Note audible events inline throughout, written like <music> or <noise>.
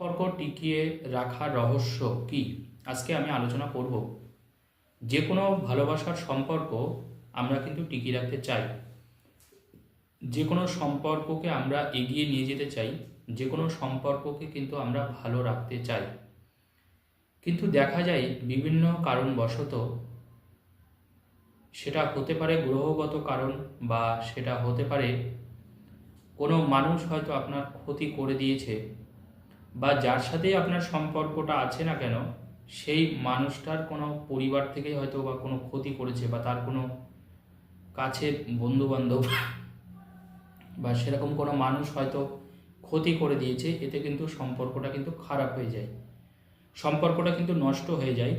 সম্পর্ক টিকিয়ে রাখার রহস্য কি? আজকে আমি আলোচনা করব। যে কোনো ভালোবাসার সম্পর্ক আমরা কিন্তু টিকিয়ে রাখতে চাই। যে কোনো সম্পর্ককে আমরা এগিয়ে নিয়ে যেতে চাই যে কোনো সম্পর্ককে কিন্তু আমরা ভালো রাখতে চাই। কিন্তু দেখা যায় বিভিন্ন কারণবশত সেটা হতে পারে গ্রহগত কারণ বা সেটা হতে পারে কোনো মানুষ হয়তো আপনার ক্ষতি করে দিয়েছে। বা যার সাথেই আপনার সম্পর্কটা আছে না কেন, সেই মানুষটার কোনো পরিবার থেকে হয়তো বা কোনো ক্ষতি করেছে বা তার কোনো কাছের বন্ধুবান্ধব <laughs> বা সেরকম কোনো মানুষ হয়তো ক্ষতি করে দিয়েছে, এতে কিন্তু সম্পর্কটা কিন্তু খারাপ হয়ে যায়। সম্পর্কটা কিন্তু নষ্ট হয়ে যায়।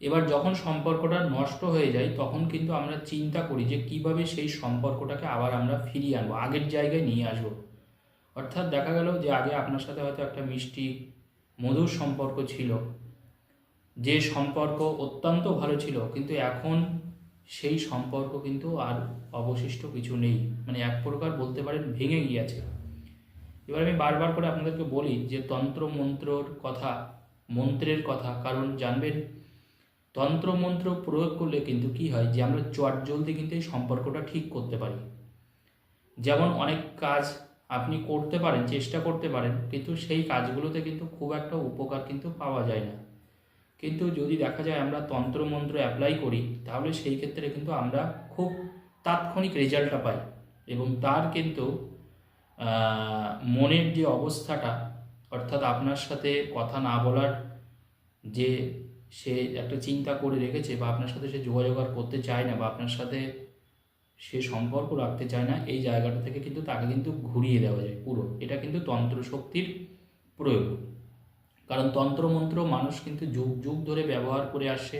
এবার যখন সম্পর্কটা নষ্ট হয়ে যায়, তখন কিন্তু আমরা চিন্তা করি যে কীভাবে সেই সম্পর্কটাকে আবার আমরা ফিরিয়ে আনব, আগের জায়গায় নিয়ে আসব। অর্থাৎ দেখা গেল যে আগে আপনার সাথে হয়তো একটা মিষ্টি, মধুর সম্পর্ক ছিল। যে সম্পর্ক অত্যন্ত ভালো ছিল, কিন্তু এখন সেই সম্পর্ক কিন্তু আর অবশিষ্ট কিছু নেই। মানে এক প্রকার বলতে পারেন ভেঙে গিয়েছে। এবার আমি বারবার করে আপনাদেরকে বলি যে তন্ত্র মন্ত্রর কথা, মন্ত্রের কথা, কারণ জানবেন তন্ত্র মন্ত্র প্রয়োগ করলে কিন্তু কি হয় যে আমরা চট জলদি কিন্তু এই সম্পর্কটা ঠিক করতে পারি। যেমন অনেক কাজ আপনি করতে পারেন, চেষ্টা করতে পারেন, কিন্তু সেই কাজগুলোতে কিন্তু খুব একটা উপকার কিন্তু পাওয়া যায় না। কিন্তু যদি দেখা যায় আমরা তন্ত্রমন্ত্র অ্যাপ্লাই করি, তাহলে সেই ক্ষেত্রে কিন্তু আমরা খুব তাৎক্ষণিক রেজাল্টটা পাই এবং তার কিন্তু মনের যে অবস্থাটা, অর্থাৎ আপনার সাথে কথা না বলার যে সে একটা চিন্তা করে রেখেছে বা আপনার সাথে সে যোগাযোগ আর করতে চায় না বা আপনার সাথে সে সম্পর্ক রাখতে চায় না, এই জায়গাটা থেকে কিন্তু তাকে কিন্তু ঘুরিয়ে দেওয়া যায় পুরো। এটা কিন্তু তন্ত্র শক্তির প্রয়োগ। কারণ তন্ত্রমন্ত্র মানুষ কিন্তু যুগ যুগ ধরে ব্যবহার করে আসছে।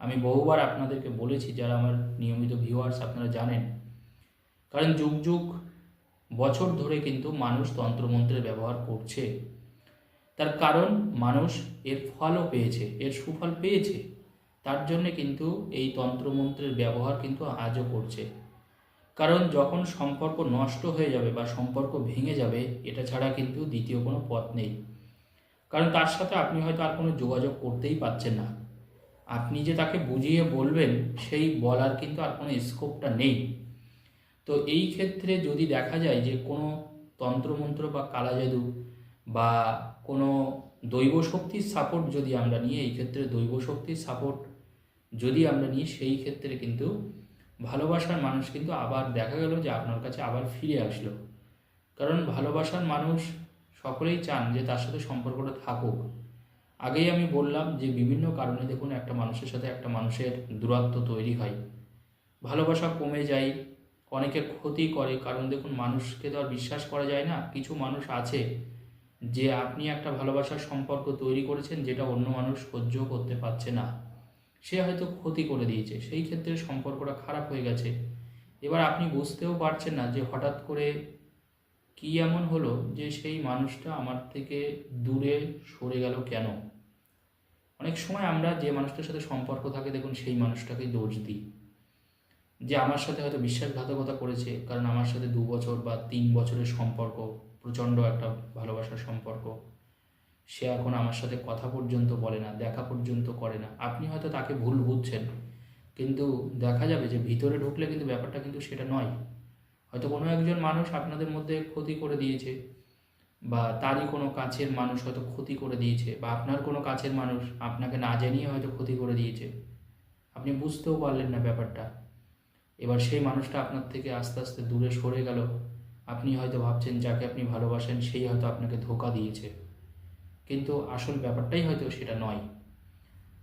আমি বহুবার আপনাদেরকে বলেছি, যারা আমার নিয়মিত ভিউয়ার্স আপনারা জানেন, কারণ যুগ যুগ বছর ধরে কিন্তু মানুষ তন্ত্রমন্ত্রের ব্যবহার করছে। তার কারণ মানুষ এর ফলও পেয়েছে, এর সুফল পেয়েছে। তার জন্য কিন্তু এই তন্ত্রমন্ত্রের ব্যবহার কিন্তু আজও করছে। কারণ যখন সম্পর্ক নষ্ট হয়ে যাবে বা সম্পর্ক ভেঙে যাবে, এটা ছাড়া কিন্তু দ্বিতীয় কোনো পথ নেই। কারণ তার সাথে আপনি হয়তো আর কোনো যোগাযোগ করতেই পারছেন না। আপনি যে তাকে বুঝিয়ে বলবেন, সেই বলার কিন্তু আর কোনো স্কোপটা নেই। তো এই ক্ষেত্রে যদি দেখা যায় যে কোনো তন্ত্রমন্ত্র বা কালাজাদু বা কোনো দৈব শক্তির সাপোর্ট যদি আমরা নিই এই ক্ষেত্রে দৈব শক্তির সাপোর্ট যদি আমরা নিই, সেই ক্ষেত্রে কিন্তু ভালোবাসার মানুষ কিন্তু আবার দেখা গেল যে আপনার কাছে আবার ফিরে আসলো। কারণ ভালোবাসার মানুষ সকলেই চান যে তার সাথে সম্পর্কটা থাকুক। আগেই আমি বললাম যে বিভিন্ন কারণে দেখুন একটা মানুষের সাথে একটা মানুষের দূরত্ব তৈরি হয়। ভালোবাসা কমে যায় অনেকে ক্ষতি করে। কারণ দেখুন মানুষকে তো আর বিশ্বাস করা যায় না, কিছু মানুষ আছে যে আপনি একটা ভালোবাসার সম্পর্ক তৈরি করেছেন যেটা অন্য মানুষ সহ্য করতে পারছে না। সে হয়তো ক্ষতি করে দিয়েছে। সেই ক্ষেত্রে সম্পর্কটা খারাপ হয়ে গেছে। এবার আপনি বুঝতেও পারছেন না যে হঠাৎ করে কি এমন হলো যে সেই মানুষটা আমার থেকে দূরে সরে গেল কেন? অনেক সময় আমরা যে মানুষটার সাথে সম্পর্ক থাকে, দেখুন সেই মানুষটাকে দোষ দিই। যে আমার সাথে হয়তো বিশ্বাসঘাতকতা করেছে, কারণ আমার সাথে দু বছর বা তিন বছরের সম্পর্ক, প্রচণ্ড একটা ভালোবাসার সম্পর্ক। সে এখন আমার সাথে কথা পর্যন্ত বলে না, দেখা পর্যন্ত করে না। আপনি হয়তো তাকে ভুল বুঝছেন, কিন্তু দেখা যাবে যে ভিতরে ঢুকলে কিন্তু ব্যাপারটা কিন্তু সেটা নয়। হয়তো কোনো একজন মানুষ আপনাদের মধ্যে ক্ষতি করে দিয়েছে, বা তারই কোনো কাছের মানুষ হয়তো ক্ষতি করে দিয়েছে, বা আপনার কোনো কাছের মানুষ আপনাকে না জানিয়ে হয়তো ক্ষতি করে দিয়েছে। আপনি বুঝতেও পারলেন না ব্যাপারটা। এবার সেই মানুষটা আপনার থেকে আস্তে আস্তে দূরে সরে গেল। আপনি হয়তো ভাবছেন, যাকে আপনি ভালোবাসেন, সেই হয়তো আপনাকে ধোকা দিয়েছে। কিন্তু আসল ব্যাপারটাই হয়তো সেটা নয়।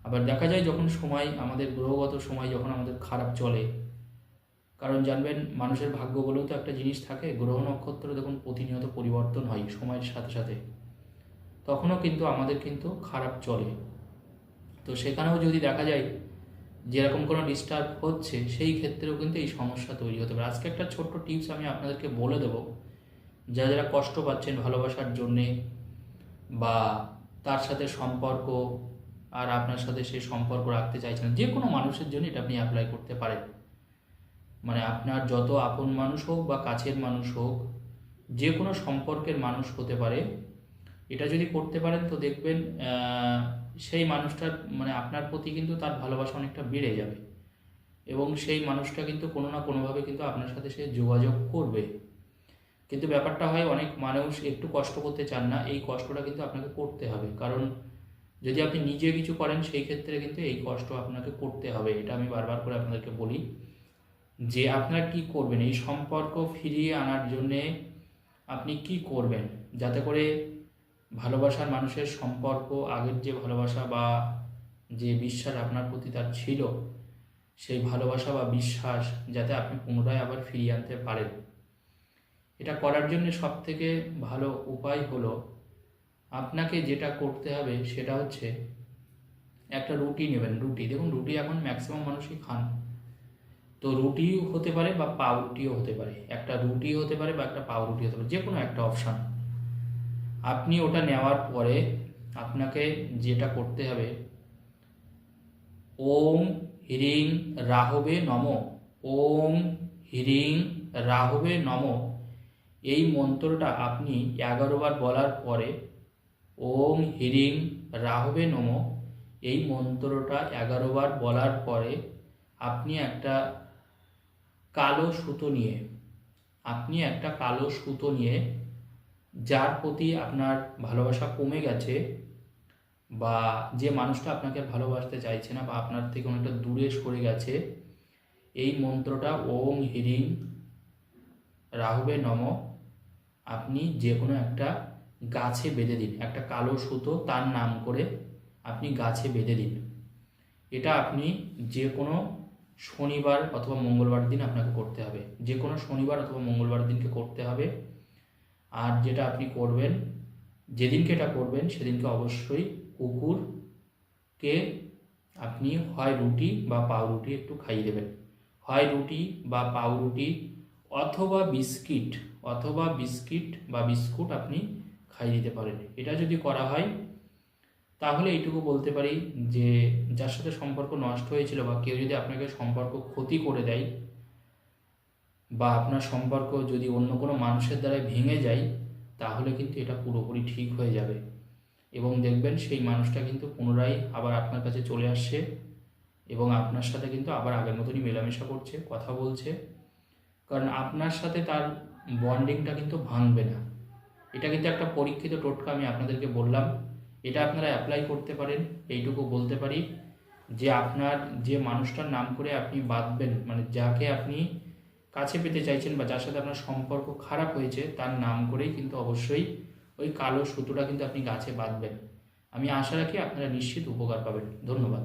আবার দেখা যায় যখন সময়, আমাদের গ্রহগত সময় যখন আমাদের খারাপ চলে, কারণ জানবেন মানুষের ভাগ্য বলেও তো একটা জিনিস থাকে, গ্রহ নক্ষত্র দেখুন প্রতিনিয়ত পরিবর্তন হয় সময়ের সাথে সাথে। তখনও কিন্তু আমাদের কিন্তু খারাপ চলে। তো সেখানেও যদি দেখা যায় যেরকম কোনো ডিস্টার্ব হচ্ছে, সেই ক্ষেত্রেও কিন্তু এই সমস্যা তৈরি হতে পারে। আজকে একটা ছোট্ট টিপস আমি আপনাদেরকে বলে দেবো। যারা যারা কষ্ট পাচ্ছেন ভালোবাসার জন্যে বা তার সাথে সম্পর্ক আর আপনার সাথে সেই সম্পর্ক রাখতে চাইছেন, যে কোনো মানুষের জন্য এটা আপনি অ্যাপ্লাই করতে পারেন। মানে আপনার যত আপন মানুষ হোক বা কাছের মানুষ হোক, যে কোনো সম্পর্কের মানুষ হতে পারে। এটা যদি করতে পারেন তো দেখবেন সেই মানুষটার মানে আপনার প্রতি কিন্তু তার ভালোবাসা অনেকটা বেড়ে যাবে। এবং সেই মানুষটা কিন্তু কোনো না কোনোভাবে কিন্তু আপনার সাথে সে যোগাযোগ করবে। কিন্তু ব্যাপারটা হয় অনেক মানুষ একটু কষ্ট করতে চান না, এই কষ্টটা কিন্তু আপনাকে করতে হবে। কারণ যদি আপনি নিজে কিছু করেন, সেই ক্ষেত্রে কিন্তু এই কষ্ট আপনাকে করতে হবে। এটা আমি বারবার করে আপনাদেরকে বলি যে আপনারা কি করবেন? এই সম্পর্ক ফিরিয়ে আনার জন্যে আপনি কি করবেন? যাতে করে ভালোবাসার মানুষের সম্পর্ক, আগের যে ভালোবাসা বা যে বিশ্বাস আপনার প্রতি তার ছিল, সেই ভালোবাসা বা বিশ্বাস যাতে আপনি পুনরায় আবার ফিরিয়ে আনতে পারেন। এটা করার জন্য সব থেকে ভালো উপায় হলো আপনাকে যেটা করতে হবে সেটা হচ্ছে একটা রুটি নেবেন, রুটি। দেখুন, রুটি এখন ম্যাক্সিমাম মানুষই খান। তো রুটিও হতে পারে বা পাউরুটিও হতে পারে। একটা রুটি হতে পারে বা একটা পাউরুটি হতে পারে যে কোনো একটা অপশান আপনি ওটা নেওয়ার পরে আপনাকে যেটা করতে হবে, ওম হ্রিং রাহবে নম, ওম হ্রিং রাহবে নম। এই মন্ত্রটা আপনি এগারো বার বলার পরে ওম হিরিং রাহবে নম, এই মন্ত্রটা এগারো বার বলার পরে আপনি একটা কালো সুতো নিয়ে, আপনি একটা কালো সুতো নিয়ে, যার প্রতি আপনার ভালোবাসা কমে গেছে বা যে মানুষটা আপনাকে ভালোবাসতে চাইছে না বা আপনার থেকে অনেকটা দূরে সরে গেছে, এই মন্ত্রটা ওম হিরিং রাহুবে নম। আপনি যে কোনো একটা গাছে বেঁধে দিন, একটা কালো সুতো তার নাম করে আপনি গাছে বেঁধে দিন। এটা আপনি যে কোনো শনিবার অথবা মঙ্গলবার দিন আপনাকে করতে হবে। যে কোনো শনিবার অথবা মঙ্গলবার দিনকে করতে হবে। আর যেটা আপনি করবেন, যেদিনকে এটা করবেন, সেদিনকে অবশ্যই কুকুরকে আপনি হয় রুটি বা পাউরুটি একটু খাইয়ে দেবেন। হয় রুটি বা পাউরুটি অথবা বিস্কিট অথবা বিস্কিট বা বিস্কুট আপনি খাইয়ে দিতে পারেন। এটা যদি করা হয়, তাহলে এইটুকু বলতে পারি যে, যার সাথে সম্পর্ক নষ্ট হয়েছিল বা কেউ যদি আপনাকে সম্পর্ক ক্ষতি করে দেয় বা আপনার সম্পর্ক যদি অন্য কোনো মানুষের দ্বারা ভেঙে যায়, তাহলে কিন্তু এটা পুরোপুরি ঠিক হয়ে যাবে। এবং দেখবেন সেই মানুষটা কিন্তু পুনরায় আবার আপনার কাছে চলে আসছে এবং আপনার সাথে কিন্তু আবার আগের মতনই মেলামেশা করছে, কথা বলছে। কারণ আপনার সাথে তার বন্ডিংটা কিন্তু ভাঙবে না। এটা কিন্তু একটা পরীক্ষিত টোটকা আমি আপনাদেরকে বললাম। এটা আপনারা অ্যাপ্লাই করতে পারেন, এইটুকু বলতে পারি যে আপনার যে মানুষটার নাম করে আপনি বাঁধবেন মানে যাকে আপনি কাছে পেতে চাইছেন বা যার সাথে আপনার সম্পর্ক খারাপ হয়েছে, তার নাম করেই কিন্তু অবশ্যই ওই কালো সুতোটা কিন্তু আপনি গাছে বাঁধবেন। আমি আশা রাখি আপনারা নিশ্চিত উপকার পাবেন। ধন্যবাদ।